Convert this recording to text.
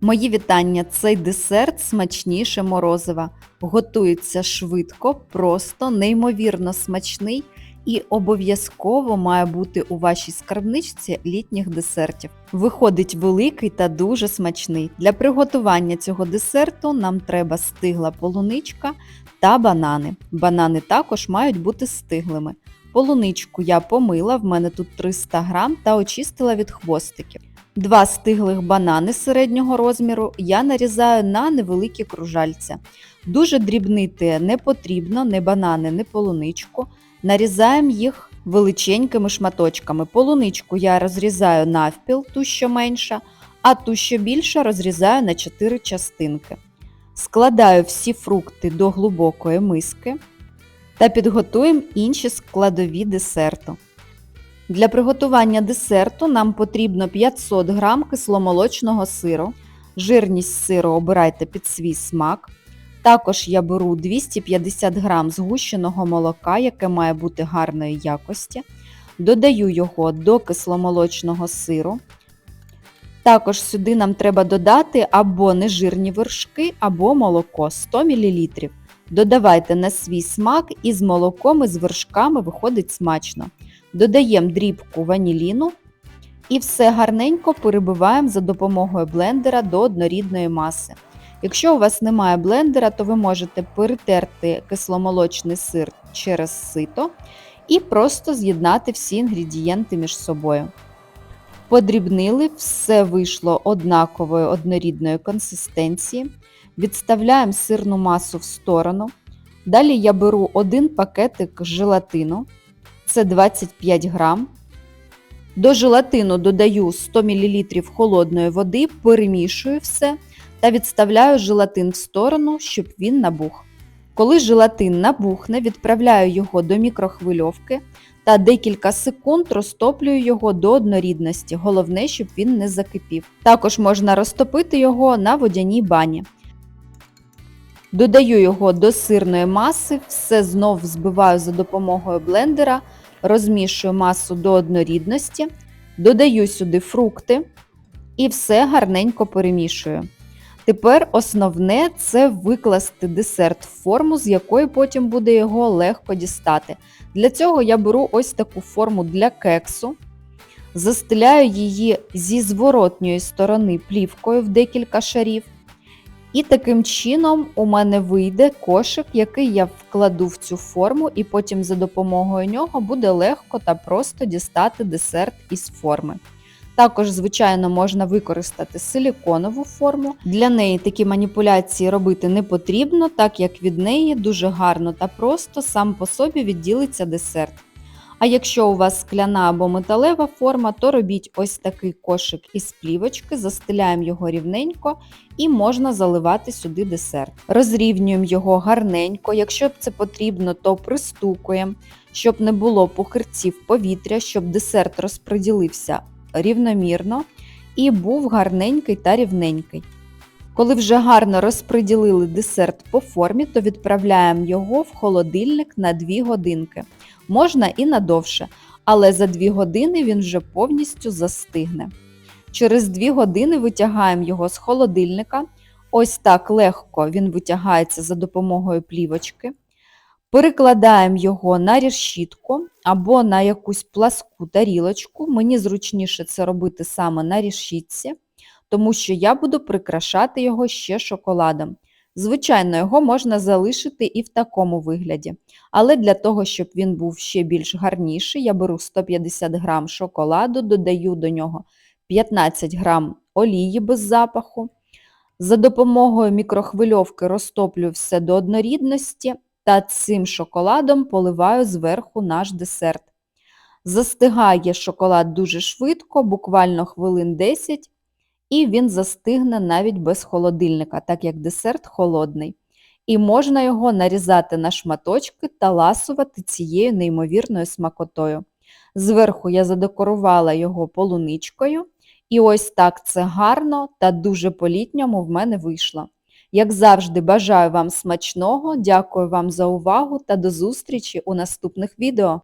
Мої вітання! Цей десерт смачніше морозива. Готується швидко, просто, неймовірно смачний і обов'язково має бути у вашій скарбничці літніх десертів. Виходить великий та дуже смачний. Для приготування цього десерту нам треба стигла полуничка та банани. Банани також мають бути стиглими. Полуничку я помила, в мене тут 300 грам та очистила від хвостиків. Два стиглих банани середнього розміру я нарізаю на невеликі кружальця. Дуже дрібнити не потрібно, не банани, не полуничку. Нарізаємо їх величенькими шматочками. Полуничку я розрізаю навпіл, ту що менша, а ту що більша розрізаю на 4 частинки. Складаю всі фрукти до глибокої миски та підготуємо інші складові десерту. Для приготування десерту нам потрібно 500 г кисломолочного сиру. Жирність сиру обирайте під свій смак. Також я беру 250 г згущеного молока, яке має бути гарної якості. Додаю його до кисломолочного сиру. Також сюди нам треба додати або нежирні вершки, або молоко 100 мл. Додавайте на свій смак і з молоком і з вершками виходить смачно. Додаємо дрібку ваніліну і все гарненько перебиваємо за допомогою блендера до однорідної маси. Якщо у вас немає блендера, то ви можете перетерти кисломолочний сир через сито і просто з'єднати всі інгредієнти між собою. Подрібнили, все вийшло однакової однорідної консистенції. Відставляємо сирну масу в сторону. Далі я беру один пакетик желатину це 25 грам. До желатину додаю 100 мл холодної води, перемішую все та відставляю желатин в сторону, щоб він набух. Коли желатин набухне, відправляю його до мікрохвильовки та декілька секунд розтоплюю його до однорідності. Головне, щоб він не закипів. Також можна розтопити його на водяній бані. Додаю його до сирної маси, все знов збиваю за допомогою блендера, розмішую масу до однорідності, додаю сюди фрукти і все гарненько перемішую. Тепер основне це викласти десерт в форму, з якої потім буде його легко дістати. Для цього я беру ось таку форму для кексу, застеляю її зі зворотньої сторони плівкою в декілька шарів. І таким чином у мене вийде кошик, який я вкладу в цю форму, і потім за допомогою нього буде легко та просто дістати десерт із форми. Також, звичайно, можна використати силіконову форму. Для неї такі маніпуляції робити не потрібно, так як від неї дуже гарно та просто сам по собі відділиться десерт. А якщо у вас скляна або металева форма, то робіть ось такий кошик із плівочки, застеляємо його рівненько і можна заливати сюди десерт. Розрівнюємо його гарненько, якщо це потрібно, то пристукуємо, щоб не було похирців повітря, щоб десерт розподілився рівномірно і був гарненький та рівненький. Коли вже гарно розподілили десерт по формі, то відправляємо його в холодильник на 2 годинки. Можна і надовше, але за 2 години він вже повністю застигне. Через 2 години витягаємо його з холодильника. Ось так легко він витягається за допомогою плівочки. Перекладаємо його на решітку або на якусь пласку тарілочку. Мені зручніше це робити саме на решітці, тому що я буду прикрашати його ще шоколадом. Звичайно, його можна залишити і в такому вигляді. Але для того, щоб він був ще більш гарніший, я беру 150 г шоколаду, додаю до нього 15 г олії без запаху. За допомогою мікрохвильовки розтоплю все до однорідності та цим шоколадом поливаю зверху наш десерт. Застигає шоколад дуже швидко, буквально хвилин 10 і він застигне навіть без холодильника, так як десерт холодний. І можна його нарізати на шматочки та ласувати цією неймовірною смакотою. Зверху я задекорувала його полуничкою, і ось так це гарно та дуже по-літньому в мене вийшло. Як завжди, бажаю вам смачного, дякую вам за увагу та до зустрічі у наступних відео!